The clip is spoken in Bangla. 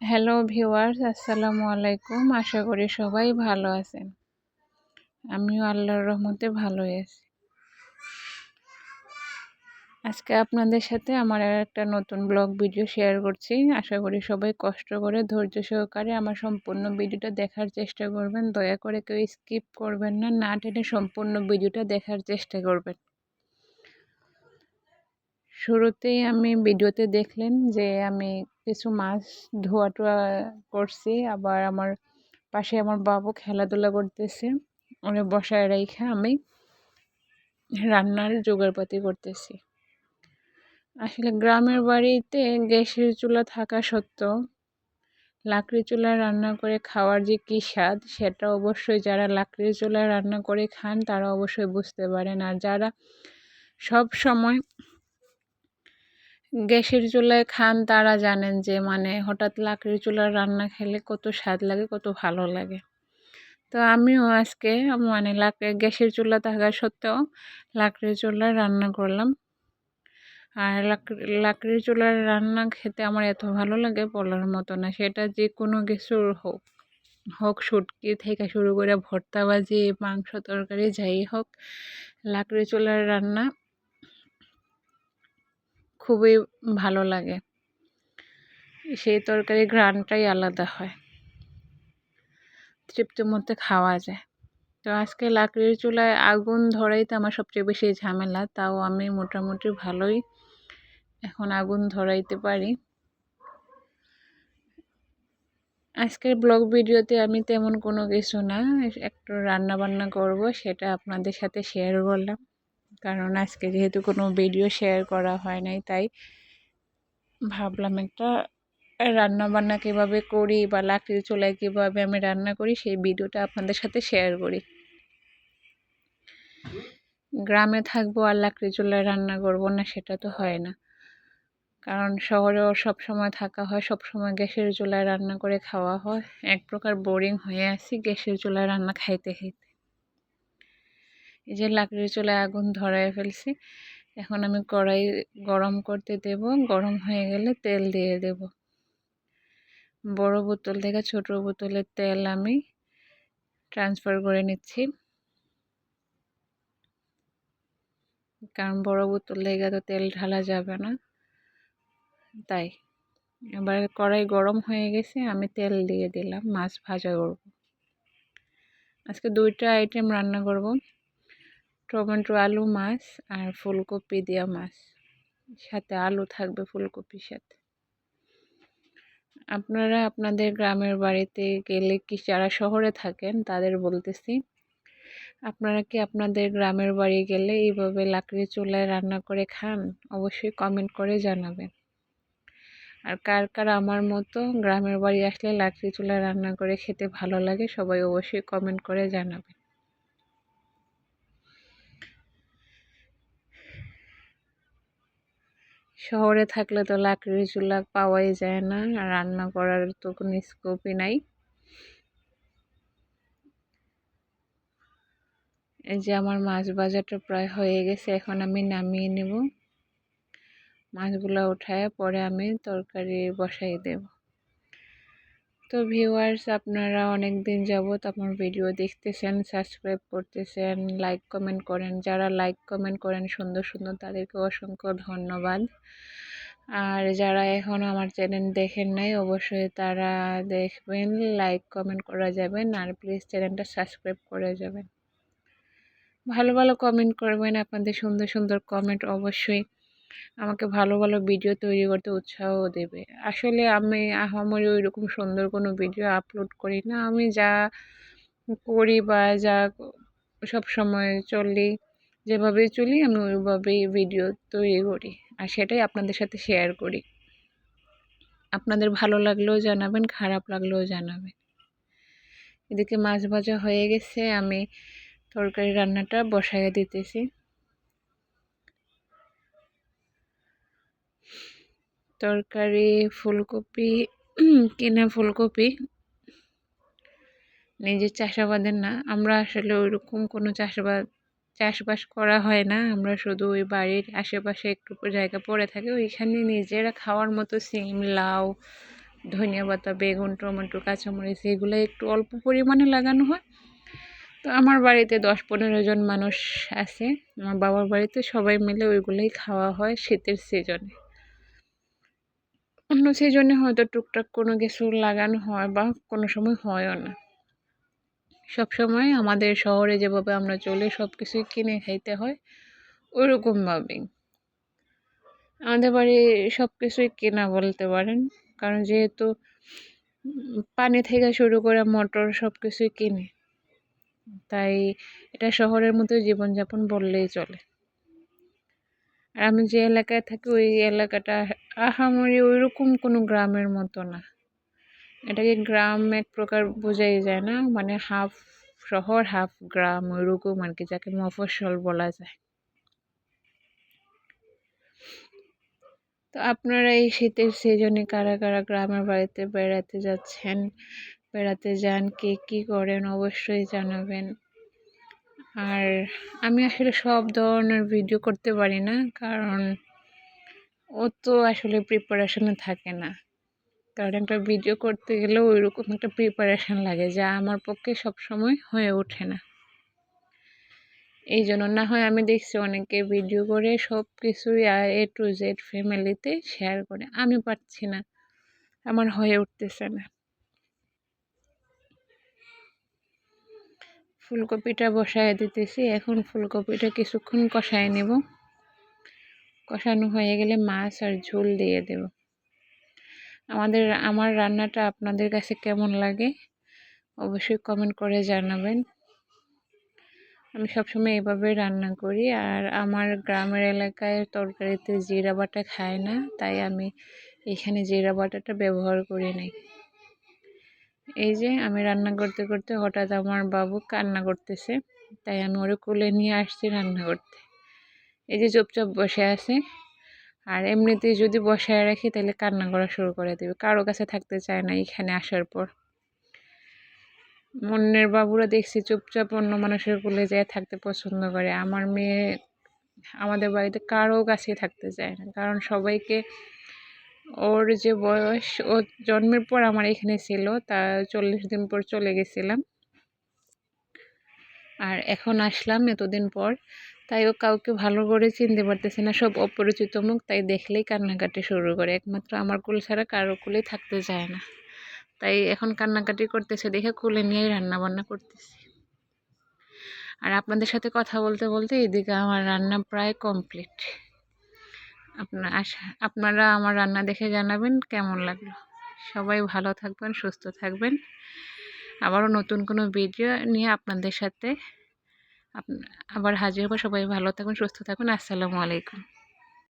হ্যালো ভিউয়ার্স আসসালামু আলাইকুম। আশা করি সবাই ভালো আছেন। আমিও আল্লাহর রহমতে ভালোই আছি। আজকে আপনাদের সাথে আমার একটা নতুন ব্লগ ভিডিও শেয়ার করছি। আশা করি সবাই কষ্ট করে ধৈর্য সহকারে আমার সম্পূর্ণ ভিডিওটা দেখার চেষ্টা করবেন। দয়া করে কেউ স্কিপ করবেন না না টেনে সম্পূর্ণ ভিডিওটা দেখার চেষ্টা করবেন। শুরুতেই আমি ভিডিওতে দেখলেন যে আমি কিছু মাছ ধোয়া টোয়া করছি। আবার আমার পাশে আমার বাবু খেলাধুলা করতেছে। ওরে বসায় রেখে আমি রান্নার জোগাড়পাতি করতেছি। আসলে গ্রামের বাড়িতে গ্যাসের চুলা থাকা সত্ত্বেও লাকড়ি চুলায় রান্না করে খাওয়ার যে কী স্বাদ, সেটা অবশ্যই যারা লাকড়ির চুলায় রান্না করে খান, তারা অবশ্যই বুঝতে পারেন। আর যারা সব সময় গ্যাসের চুলায় খান, তারা জানেন যে মানে হঠাৎ লাকড়ির চুলার রান্না খেলে কত স্বাদ লাগে, কত ভালো লাগে। তো আমিও আজকে মানে লাকড়ি গ্যাসের চুলা থাকা সত্ত্বেও লাকড়ির চুলায় রান্না করলাম। আর লাকড়ির চুলার রান্না খেতে আমার এত ভালো লাগে বলার মতো না, সেটা যে কোনো কিছুর হোক হোক শুটকি থেকে শুরু করে ভর্তা ভাজি, মাংস তরকারি, যাই হোক লাকড়ি চুলার রান্না খুবই ভালো লাগে। সেই তরকারি ঘ্রাণটাই আলাদা হয়। তৃপ্তির মধ্যে খাওয়া যায়। তো আজকে লাকড়ির চুলায় আগুন ধরাইতে আমার সবচেয়ে বেশি ঝামেলা, তাও আমি মোটামুটি ভালোই এখন আগুন ধরাইতে পারি। আজকের ব্লগ ভিডিওতে আমি তেমন কোনো কিছু না, একটু রান্না বান্না করব, সেটা আপনাদের সাথে শেয়ার করলাম। কারণ আজকে যেহেতু কোনো ভিডিও শেয়ার করা হয় নাই, তাই ভাবলাম একটা রান্না বান্না কীভাবে করি বা লাকড়ির চুলায় কীভাবে আমি রান্না করি, সেই ভিডিওটা আপনাদের সাথে শেয়ার করি। গ্রামে থাকব আর লাকড়ি চুলায় রান্না করব না, সেটা তো হয় না। কারণ শহরেও সব সময় থাকা হয়, সব সময় গ্যাসের চুলায় রান্না করে খাওয়া হয়। এক প্রকার বোরিং হয়ে আসি গ্যাসের চুলায় রান্না খাইতে খাইতে। এই যে লাকড়ির চুলায় আগুন ধরায় ফেলছি। এখন আমি কড়াই গরম করতে দেব। গরম হয়ে গেলে তেল দিয়ে দেব। বড় বোতল থেকে ছোট বোতলের তেল আমি ট্রান্সফার করে নিচ্ছি। কারণ বড় বোতল থেকে তো তেল ঢালা যাবে না। তাই এবার কড়াই গরম হয়ে গেছে, আমি তেল দিয়ে দিলাম, মাছ ভাজা করব। আজকে দুইটা আইটেম রান্না করব। টমেটো, আলু, মাছ আর ফুলকপি দেওয়া মাছ। সাথে আলু থাকবে ফুলকপির সাথে। আপনারা আপনাদের গ্রামের বাড়িতে গেলে কি যারা শহরে থাকেন তাদের বলতেছি, আপনারা কি আপনাদের গ্রামের বাড়ি গেলে এইভাবে লাকড়ি চুলায় রান্না করে খান? অবশ্যই কমেন্ট করে জানাবেন। আর কার কার আমার মতো গ্রামের বাড়ি আসলে লাকড়ি চুলায় রান্না করে খেতে ভালো লাগে সবাই অবশ্যই কমেন্ট করে জানাবেন। শহরে থাকলে তো লাকড়ি চুলা পাওয়াই যায় না রান্না করার তো কোনো স্কোপই নাই। এই যে আমার মাছ বাজারটা প্রায় হয়ে গেছে, এখন আমি নামিয়ে নেব। মাছগুলো উঠায় পরে আমি তরকারি বসাই দেব। তো ভিউয়ার্স, আপনারা অনেক দিন যাবৎ আমার ভিডিও দেখতেছেন, সাবস্ক্রাইব করতেছেন, লাইক কমেন্ট করেন। যারা লাইক কমেন্ট করেন সুন্দর সুন্দর, তাদেরকে অসংখ্য ধন্যবাদ। আর যারা এখন আমার চ্যানেল দেখেন নাই, অবশ্যই তারা দেখবেন, লাইক কমেন্ট করা যাবেন আর প্লিজ চ্যানেলটা সাবস্ক্রাইব করে যাবেন। ভালো ভালো কমেন্ট করবেন, আপনাদের সুন্দর সুন্দর কমেন্ট অবশ্যই আমাকে ভালো ভালো ভিডিও তৈরি করতে উৎসাহ দেবে। আসলে আমি, আমার ওই রকম সুন্দর কোনো ভিডিও আপলোড করি না। আমি যা করি বা যা সব সময় চলি, যেভাবে চলি, আমি ওইভাবেই ভিডিও তৈরি করি। আর সেটাই আপনাদের সাথে শেয়ার করি। আপনাদের ভালো লাগলেও জানাবেন, খারাপ লাগলেও জানাবেন। এদিকে মাছ ভাজা হয়ে গেছে, আমি তরকারি রান্নাটা বসাইয়া দিতেছি। তরকারি, ফুলকপি, কেনা ফুলকপি। নিজের চাষাবাদের না, আমরা আসলে ওইরকম কোনো চাষাবাদ, চাষবাস করা হয় না। আমরা শুধু ওই বাড়ির আশেপাশে একটু জায়গা পড়ে থাকে। ওইখানে নিজেরা খাওয়ার মতো সিম, লাউ, ধনিয়া পাতা, বেগুন, টমেটো, কাঁচামরিচ, এগুলো একটু অল্প পরিমাণে লাগানো হয়। তো আমার বাড়িতে দশ পনেরো জন মানুষ আছে। আমার বাবার বাড়িতে সবাই মিলে ওইগুলোই খাওয়া হয় শীতের সিজনে অন্য সেই সিজনে হয়তো টুকটাক কোনো কিছু লাগানো হয় বা কোনো সময় হয়ও না। সব সময় আমাদের শহরে যেভাবে আমরা চলে, সব কিছুই কিনে খাইতে হয় ওইরকমভাবেই আমাদের বাড়ি সব কিছুই কেনা বলতে পারেন, কারণ যেহেতু পানি থেকে শুরু করে মোটর সব কিছুই কিনে। তাই এটা শহরের মতো জীবনযাপন বললেই চলে। আর আমি যে এলাকায় থাকি, ওই এলাকাটা আহামরি ওইরকম কোনো গ্রামের মতো না। এটাকে গ্রাম এক প্রকার বোঝাই যায় না মানে হাফ শহর, হাফ গ্রাম, ওইরকম আর কি, যাকে মফস্বল বলা যায়। তো আপনারা এই শীতের সিজনে কারা কারা গ্রামের বাড়িতে বেড়াতে যাচ্ছেন, বেড়াতে যান, কে কী করেন, অবশ্যই জানাবেন। আর আমি আসলে সব ধরনের ভিডিও করতে পারি না, কারণ ও তো আসলে প্রিপারেশনে থাকে না। কারণ একটা ভিডিও করতে গেলেও ওইরকম একটা প্রিপারেশন লাগে যা আমার পক্ষে সবসময় হয়ে ওঠে না। এই জন্য না হয় আমি দেখছি অনেকে ভিডিও করে সব কিছুই এ টু জেড ফ্যামিলিতে শেয়ার করে, আমি পারছি না। আমার হয়ে উঠতেছে না। ফুলকপিটা বসায় দিতেছি। এখন ফুলকপিটা কিছুক্ষণ কষায় নেব। কষানো হয়ে গেলে মাছ আর ঝোল দিয়ে দেব। আমাদের, আমার রান্নাটা আপনাদের কাছে কেমন লাগে অবশ্যই কমেন্ট করে জানাবেন। আমি সবসময় এভাবে রান্না করি আর আমার গ্রামের এলাকায় তরকারিতে জিরা বাটা খায় না, তাই আমি এখানে জিরা বাটাটা ব্যবহার করি নাই। এই যে আমি রান্না করতে করতে হঠাৎ আমার বাবু কান্না করতেছে, তাই আমি ওরে কোলে নিয়ে আসছি রান্না করতে। এই যে চুপচাপ বসে আছে, আর এমনিতেই যদি বসায় রাখি তাহলে কান্না করা শুরু করে দেবে, কারও কাছে থাকতে চায় না এখানে আসার পর। মনের বাবুরা দেখছি চুপচাপ অন্য মানুষের কোলে যায় থাকতে পছন্দ করে, আমার মেয়ে আমাদের বাড়িতে কারও কাছে থাকতে চায় না, কারণ সবাইকে ওর যে বয়স, ও জন্মের পর আমার এখানে ছিল, তা চল্লিশ দিন পর চলে গেছিলাম। আর এখন আসলাম এতদিন পর, তাই ও কাউকে ভালো করে চিনতে পারতেছে না, সব অপরিচিত মুখ, তাই দেখলেই কান্নাকাটি শুরু করে। একমাত্র আমার কুল ছাড়া কারও কুলেই থাকতে চায় না। তাই এখন কান্নাকাটি করতেছে, দেখে কুলে নিয়েই রান্না বান্না করতেছি। আর আপনাদের সাথে কথা বলতে বলতে এদিকে আমার রান্না প্রায় কমপ্লিট। আপনার আপনারা আমার রান্না দেখে জানাবেন কেমন লাগল। সবাই ভালো থাকবেন, সুস্থ থাকবেন। আবারও নতুন কোনো ভিডিও নিয়ে আপনাদের সাথে আবার হাজির হব। সবাই ভালো থাকুন সুস্থ থাকুন আসসালামু আলাইকুম।